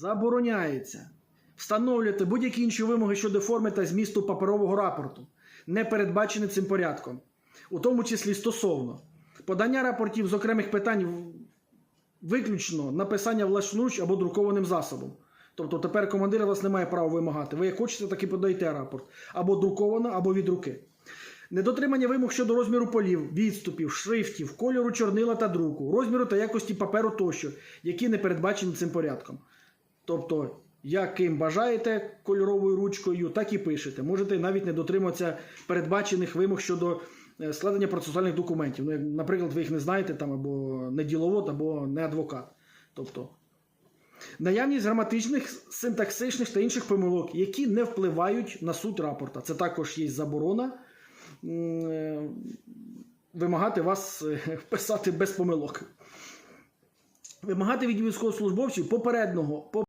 Забороняється встановлювати будь-які інші вимоги щодо форми та змісту паперового рапорту, не передбачені цим порядком, у тому числі стосовно подання рапортів з окремих питань виключно написання власноруч або друкованим засобом. Тобто тепер командир вас не має права вимагати. Ви як хочете, так і подаєте рапорт. Або друковано, або від руки. Недотримання вимог щодо розміру полів, відступів, шрифтів, кольору чорнила та друку, розміру та якості паперу тощо, які не передбачені цим порядком. Тобто, яким бажаєте кольоровою ручкою, так і пишете. Можете навіть не дотримуватися передбачених вимог щодо е, складення процесуальних документів. Ну, наприклад, ви їх не знаєте там або не діловод, або не адвокат. Тобто, наявність граматичних, синтаксичних та інших помилок, які не впливають на суть рапорта. Це також є заборона е, вимагати вас е, писати без помилок. Вимагати від військовослужбовців попереднього